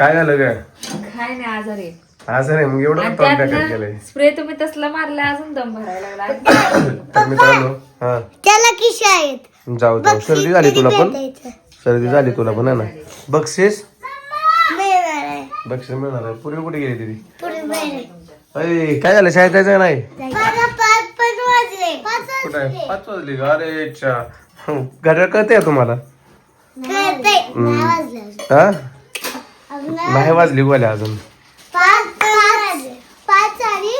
काय झालं ग? काय नाही आजारी असं नाही मग एवढं आणि तोंड टाकायला केलंय. त्यातनं स्प्रे तुम्ही तसला मारला अजून दम भरायला लागला. तर मित्रांनो हा. त्याला किशे आहेत. जाऊ जाऊ. सर्दी झाली तुला पण. सर्दी झाली तुला पण है ना? बक्षीस? मिळणार आहे. बक्षीस मिळणार आहे. पूर्वी कुठे गेली दिदी? मिळणार. अरे काय झालं? शाळेत जायचं का नाही? पाच पण वाजले. पाच कुठं आहे? पाच वाजली का अरे अच्छा. घड्याळ कळते तुम्हाला? कळतंय. हा? नाही. वाजली गोल्या अजून. पाच. पाच आणि.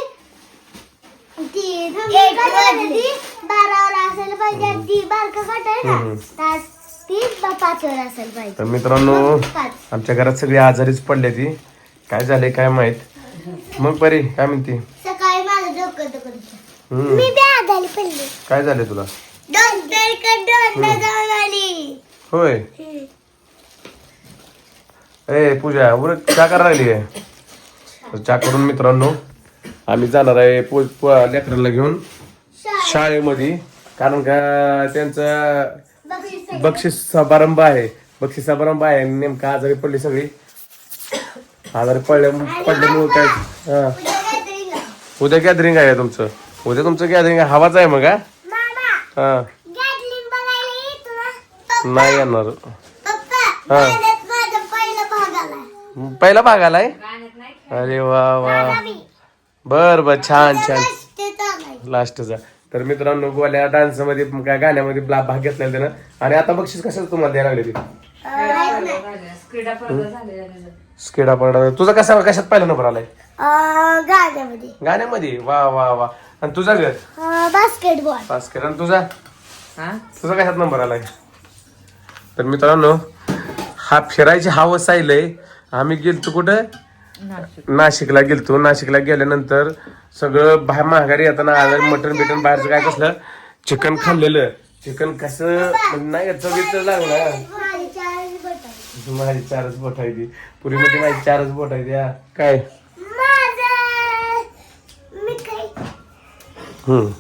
बारावर पाहिजे. ती बारका पाचवर पाहिजे. तर मित्रांनो आमच्या घरात सगळी आजारीच पडले ती. काय झाले काय माहीत? मग परी काय म्हणते? सकाळी माझं डोकं दुखत हम्म. मी बी आजारी पडले. काय झाले तुला? डॉक्टर जाऊन आली. होय. ए पूजा उरट चा करायला लागली आहे चा करून मित्रांनो आम्ही जाणार आहे पो पो- लेकरांना घेऊन शाळेमध्ये. कारण का त्यांचा बक्षीस समारंभ आहे. बक्षीस समारंभ आहे आणि नेमका आजारी पडली सगळी. आजारी पडल्या पडल्यामुळे काय? हा. उद्या गॅदरिंग आहे. तुमचं. उद्या तुमचं गॅदरिंग हवाच आहे मग हा? नाही येणार. हा. गाण्यात माझा पहिला भाग आला पहिला भाग आलाय? अरे वा वा. बर बर छान छान. लास्टचा तर मित्रांनो गोल्या डान्समध्ये काय गाण्यामध्ये ब्ला- भाग घेतलेला त्यानं. आणि आता बक्षीस कशाला तुम्हाला द्यायला लागले ते. स्केडा पडा तुझा कसा कशात पहिला नंबर आलाय? गाण्यामध्ये. गाण्यामध्ये? वा वा वा. आणि तुझा ग बास्केटबॉल बास्केट आणि तुझा? हा? तुझा कशात नंबर आलाय? तर मित्रांनो हा फिरायची हवस आहे आम्ही गेलतो कुठं? नाशिक. नाशिकला गेलतो. नाशिकला गेल्यानंतर सगळं बाहेर महागारी येताना आजार मटण बिटन बाहेरचं काय कसलं? चिकन खाल्लेलं. चिकन कसं? नाही का चवीचं लागलं. माझी चारच बोट आहे ती. पुरीमध्ये माझी चारच बोट आहे त्या. काय? माझं मी काय हम्म?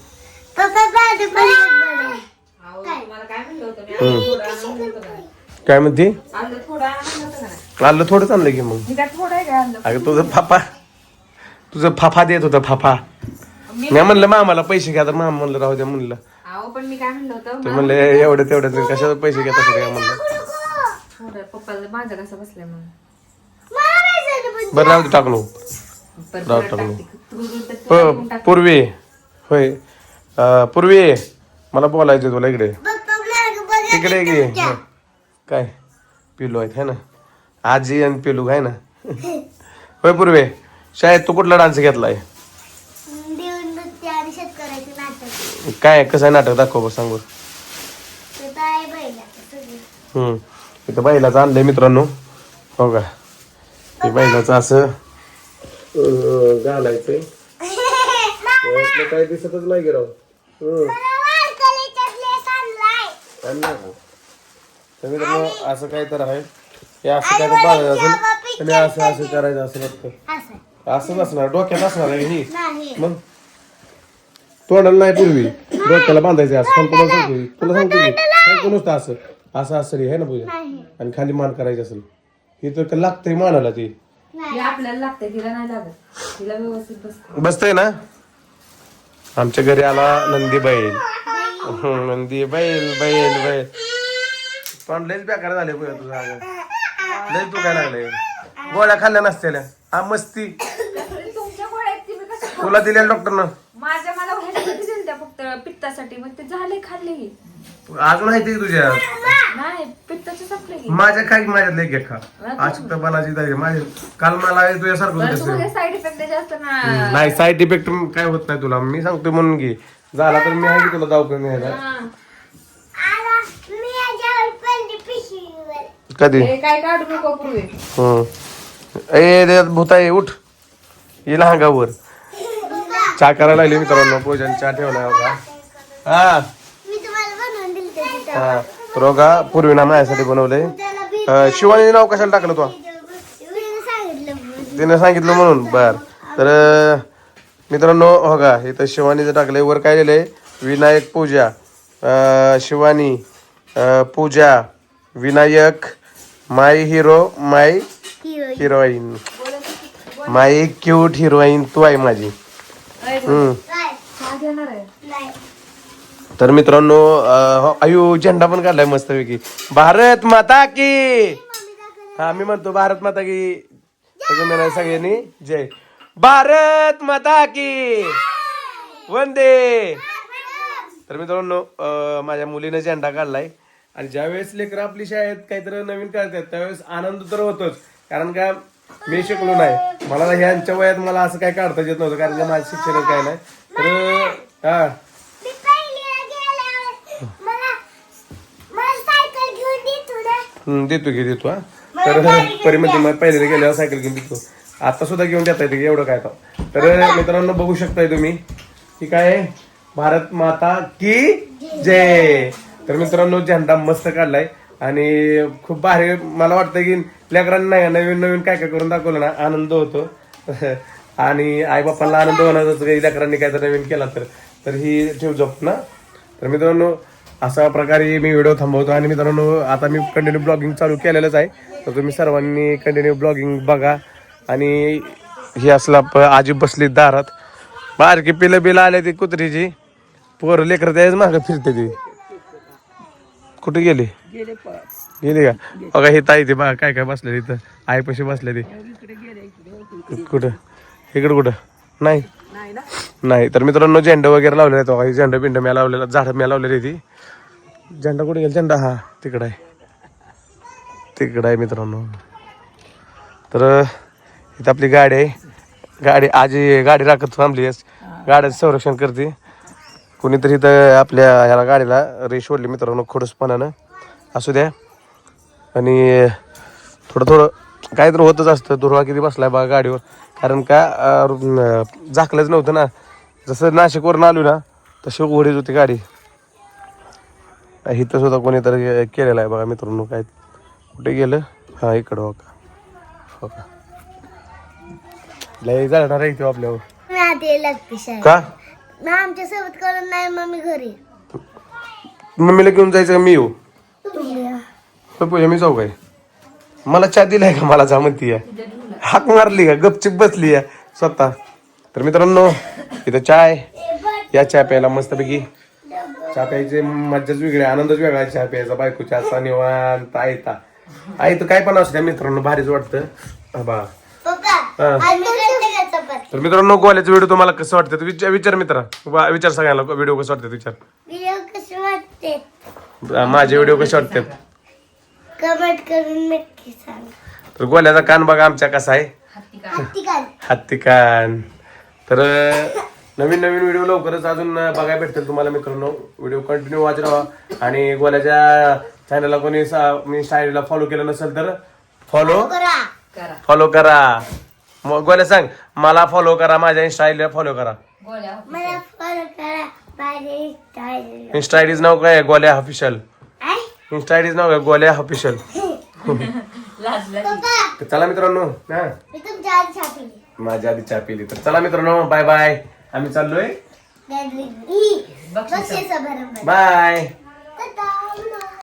आलं म्हणते? आलं का थोडंच आणलं की मग. मी काय थोडं आहे का आणलं? अगं तुझं फाफा तुझं फाफा देत होता फाफा. मी मी म्हणलं मामाला पैसे घ्या तर मामा म्हणलं राहू द्या म्हणलं. अहो पण मी काय म्हणलं होतं ते मला म्हणलं एवढं तेवढं कशाला पैसे घेतात काय म्हणलं थोडं पप्पाला माझं कसं बसलंय म्हणून. बरं राहू दे टाकलो परत राव परत टाकलो. टाकते. तू तर तू टाकून प- टाक. पूर्वी होय. अं, पूर्वी मला बोलायचं तुला इकडे. पप्पा मागं बघा इकडे घे. हं. काय? पिलू आहेत है ना? आजी आणि पिलू आहे ना? होय पूर्वे शाळेत तू कुठला डान्स घेतलाय? काय कसं आहे नाटक? दाखव सांग ते हम्म. इथं बैलाचं आणलंय मित्रांनो. हो का? हे बैलाचं असं घालायचंय. काय दिसतच नाही गिराव मित्रांनो असं काय तर आहे. हे असं काय बाळायचं असेल आणि असं असं करायचं असं वाटतं असं. असंच असणार डोक्यात असणार आहे ही नाही? मग? तोंडाला नाही पूर्वी डोक्याला बांधायचं असं. सांगतो तुला सांगतो तुला सांगतो की सांगतो नुसतं असं. असं असं आहे ना पूजा? नाही. आणि खाली मान करायची असेल. हे तर लागतंय मानाला ती? नाही. हे आपल्याला लागतंय तिला नाही लागत. तिला व्यवस्थित बसत बसतंय ना? आमच्या घरी आला नंदी बैल हं, नंदी बैल बैल बैल तोंड लयच बेकार झाले पूजा तुझं लय तू काय लागले गोळ्या खाल्ल्या नसतेल्या हा मस्ती. तुमच्या गोळ्यात कसं तुला दिलेल्या डॉक्टरनं. माझ्या मला दिलं त्या फक्त पित्तासाठी? मग ते झाले खाल्ले की अजून आहे ते तुझ्या. नाही पित्ताचे संपले की. माझ्या काय माझ्यात खा. दारी माझे काल मला हे तुझ्यासारखं बरं, साईड इफेक्ट ना. नाही साईड इफेक्ट काय होत नाही तुला. मी सांगतो म्हणून घे. झाला तर मी आहे की तुला दवाखान्यात न्यायला? हा. आला मी याच्यावर पडली पिशवीवर कधी? हे काय काढू नको पूर्वी. ए दे भूता ये उठ येईल अंगावर चहा करायला लागली मित्रांनो पूजन चहा ठेवलाय हो हा. मी तुम्हाला बनवून दिली त्याची हा. तर हो का पूर्वीना माझ्यासाठी बनवलंय त्याला बी अं, शिवानी नाव कशाला टाकलं तू? मी सांगितलं तिने सांगितलं म्हणून बर. तर अं, मित्रांनो हो का इथं शिवानीचं टाकलंय वर काय लिहिलंय? विनायक पूजा. अं, शिवानी अं, Pooja. Vinayak my hero my hero heroine. My cute heroine तू आहे माझी. हम्म. काय चहा घेणार आहे. नाही. तर मित्रांनो अं, हो, अयो झेंडा पण काढलाय मस्तपैकी. भारत माता की! हा मी म्हणतो भारत माता की. म्हणा सगळ्यांनी. जय. भारत माता की! वंदे! तर मित्रांनो अं, माझ्या मुलीने झेंडा काढलाय. आणि ज्यावेळेस लेकर आपली शाळेत काहीतरी नवीन करतात त्यावेळेस आनंद तर होतोच. कारण का मी शिकलो नाही. मला ह्यांच्या वयात मला असं काय काढता येत नव्हतं कारण का माझं शिक्षण काय नाही. तर हा. देतो हम्म, देतो हा. तर परिमध्ये मग पहिले गेल्यावर सायकल घेऊन देतो. आता सुद्धा घेऊन देता येते की एवढं काय तर तर मित्रांनो बघू शकताय तुम्ही की काय? भारत माता की जय. तर मित्रांनो झेंडा मस्त काढलाय. आणि खूप भारी मला वाटतं की लेकरांना नवीन नवीन काय काय करून दाखवलं ना आनंद होतो. आणि आई बापांना आनंद होणार होतो काही लेकरांनी काय तर नवीन केला तर तर ही ठेव जप ना. तर मित्रांनो अशा प्रकारे मी व्हिडिओ थांबवतो. आणि मित्रांनो आता मी कंटिन्यू ब्लॉगिंग चालू केलेलंच आहे. तर तुम्ही सर्वांनी कंटिन्यू ब्लॉगिंग बघा. आणि हे असला प- आजी बसली दारात. बारकी पिलं बिलं आले ती कुत्रीची. पोरं लेकर त्याच मागं फिरते ती. कुठे गेली? गेली का? बघा ही ताई ती बघा काय काय बसलेली इथं. आईपाशी बसलेली. कुठं? इकडं कुठं? नाही? नाही तर मित्रांनो झेंडा वगैरे लावलेला आहे तो झेंडा बिंड म्या लावलेला झाड म्या लावलेली ती झेंडा कुठे गेला? झेंडा हा तिकडं आहे. तिकडं आहे मित्रांनो. तर इथं आपली गाडी आहे. गाडी आजी गाडी राखत थांबली गाड्याचं संरक्षण करते. कोणीतरी इथं आपल्या ह्याला गाडीला रेश ओढली मित्रांनो खोडसपणानं. असू द्या. आणि थोडं थोडं काहीतरी होतच असतं. दुर्वा किती बसलाय बघा गाडीवर. कारण का झाकलंच नव्हतं ना. जसं नाशिकवरून आलो ना तशी उघडीच होती गाडी. इथं सुद्धा कोणीतरी केलेलं आहे बघा मित्रांनो काय कुठे गेलं? हा इकडं हो का. हो का. लय जाणार आहे इथे आपल्यावर. का? ना आमच्यासोबत करून नाही मम्मी घरी. मम्मीला घेऊन जायचं का? मी येऊ? या. होय पूजा मी जाऊ काय? मला चहा दिलाय का? मला जा म्हणती हाक मारली का? गपचिप बसली आहे स्वतः. तर मित्रांनो इथं चहा आहे. या चहा प्यायला मस्तपैकी. चहा प्यायची मज्जाच वेगळी आनंदच वेगळा आहे चहा प्यायचा. बायकोच्या असा निवांत आयता आई तर काय पण असू द्या मित्रांनो भारीच वाटतं. हा बा पप्पा हा. आज मी तर मित्रांनो गोल्याचं व्हिडिओ तुम्हाला कसं वाटतं विचार विचार मित्रा. वा- विचार सगळ्यांना. व्हिडिओ कसं वाटतं विचार. व्हिडिओ कसे वाटते माझे व्हिडिओ कसे वाटतात? कमेंट करून नक्की सांग. तर गोल्याचा कान बघा आमच्या कसा आहे. हत्ती कान तर अं, नवीन नवीन व्हिडिओ लवकरच अजून अं, बघायला भेटतील तुम्हाला मित्रांनो. व्हिडिओ कंटिन्यू वाच राहा. आणि गोल्याच्या चॅनलला कोणी सा- मी शाळेला फॉलो केलं नसेल तर फॉलो करा. फॉलो करा. मग गोल्या सांग मला फॉलो करा माझ्या इंस्टा आयडीला फॉलो करा मला फॉलो करा आयडीच नाव काय आहे? गोल्या ऑफिशियल आय आयडीच नाव काय? गोल्या ऑफिशियल पप्पा. चला मित्रांनो हा. मी तुमच्या आधी छापली माझ्या आधी चहा पिली. तर चला मित्रांनो बाय बाय आम्ही चाललोय. बाय